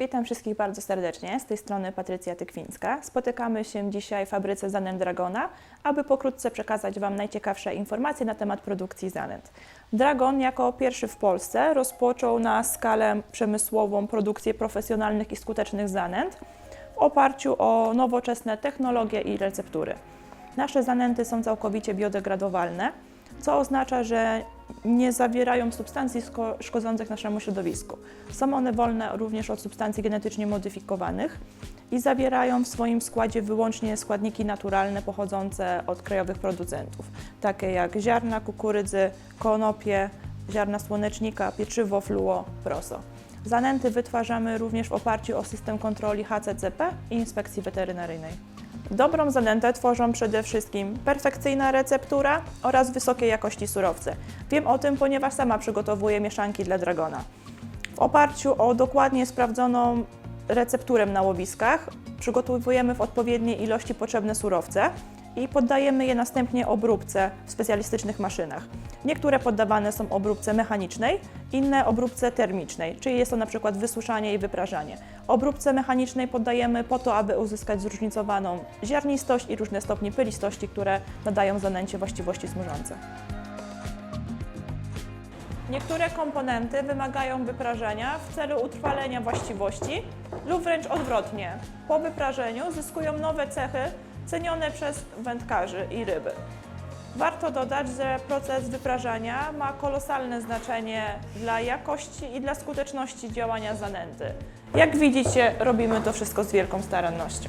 Witam wszystkich bardzo serdecznie. Z tej strony Patrycja Tykwińska. Spotykamy się dzisiaj w fabryce Zanent Dragona, aby pokrótce przekazać Wam najciekawsze informacje na temat produkcji Zanent. Dragon jako pierwszy w Polsce rozpoczął na skalę przemysłową produkcję profesjonalnych i skutecznych zanęt w oparciu o nowoczesne technologie i receptury. Nasze zanęty są całkowicie biodegradowalne, co oznacza, że nie zawierają substancji szko- szkodzących naszemu środowisku. Są one wolne również od substancji genetycznie modyfikowanych i zawierają w swoim składzie wyłącznie składniki naturalne pochodzące od krajowych producentów, takie jak ziarna kukurydzy, konopie, ziarna słonecznika, pieczywo, fluo, proso. Zanęty wytwarzamy również w oparciu o system kontroli HCCP i inspekcji weterynaryjnej. Dobrą zanętę tworzą przede wszystkim perfekcyjna receptura oraz wysokiej jakości surowce. Wiem o tym, ponieważ sama przygotowuję mieszanki dla dragona. W oparciu o dokładnie sprawdzoną recepturę na łowiskach przygotowujemy w odpowiedniej ilości potrzebne surowce i poddajemy je następnie obróbce w specjalistycznych maszynach. Niektóre poddawane są obróbce mechanicznej, inne obróbce termicznej, czyli jest to na przykład wysuszanie i wyprażanie. Obróbce mechanicznej poddajemy po to, aby uzyskać zróżnicowaną ziarnistość i różne stopnie pylistości, które nadają zanęcie właściwości smużące. Niektóre komponenty wymagają wyprażenia w celu utrwalenia właściwości lub wręcz odwrotnie. Po wyprażeniu zyskują nowe cechy cenione przez wędkarzy i ryby. Warto dodać, że proces wyprażania ma kolosalne znaczenie dla jakości i dla skuteczności działania zanęty. Jak widzicie, robimy to wszystko z wielką starannością.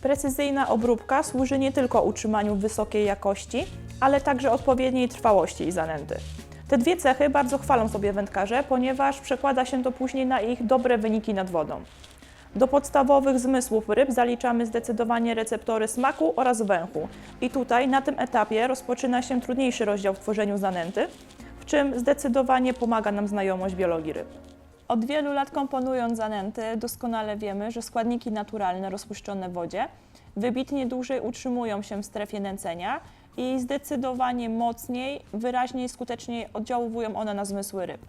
Precyzyjna obróbka służy nie tylko utrzymaniu wysokiej jakości, ale także odpowiedniej trwałości i zanęty. Te dwie cechy bardzo chwalą sobie wędkarze, ponieważ przekłada się to później na ich dobre wyniki nad wodą. Do podstawowych zmysłów ryb zaliczamy zdecydowanie receptory smaku oraz węchu. I tutaj na tym etapie rozpoczyna się trudniejszy rozdział w tworzeniu zanęty, w czym zdecydowanie pomaga nam znajomość biologii ryb. Od wielu lat komponując zanęty doskonale wiemy, że składniki naturalne rozpuszczone w wodzie wybitnie dłużej utrzymują się w strefie nęcenia i zdecydowanie mocniej, wyraźniej, skuteczniej oddziałują one na zmysły ryb.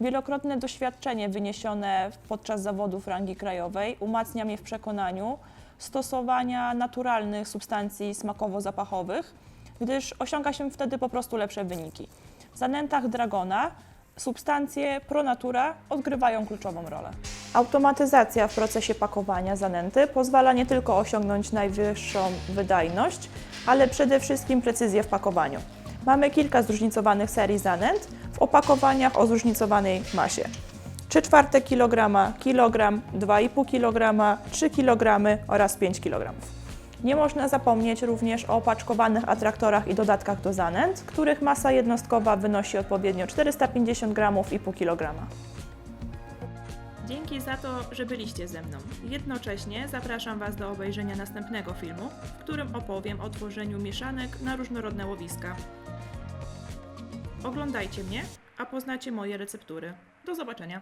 Wielokrotne doświadczenie wyniesione podczas zawodów rangi krajowej umacnia mnie w przekonaniu stosowania naturalnych substancji smakowo-zapachowych, gdyż osiąga się wtedy po prostu lepsze wyniki. W zanętach Dragona substancje pronatura odgrywają kluczową rolę. Automatyzacja w procesie pakowania zanęty pozwala nie tylko osiągnąć najwyższą wydajność, ale przede wszystkim precyzję w pakowaniu. Mamy kilka zróżnicowanych serii zanęt w opakowaniach o zróżnicowanej masie. 3 czwarte kilograma, kilogram, 2,5 kg, 3 kg oraz 5 kg. Nie można zapomnieć również o opaczkowanych atraktorach i dodatkach do zanęt, których masa jednostkowa wynosi odpowiednio 450 g i pół kg. Dzięki za to, że byliście ze mną. Jednocześnie zapraszam Was do obejrzenia następnego filmu, w którym opowiem o tworzeniu mieszanek na różnorodne łowiska. Oglądajcie mnie, a poznacie moje receptury. Do zobaczenia!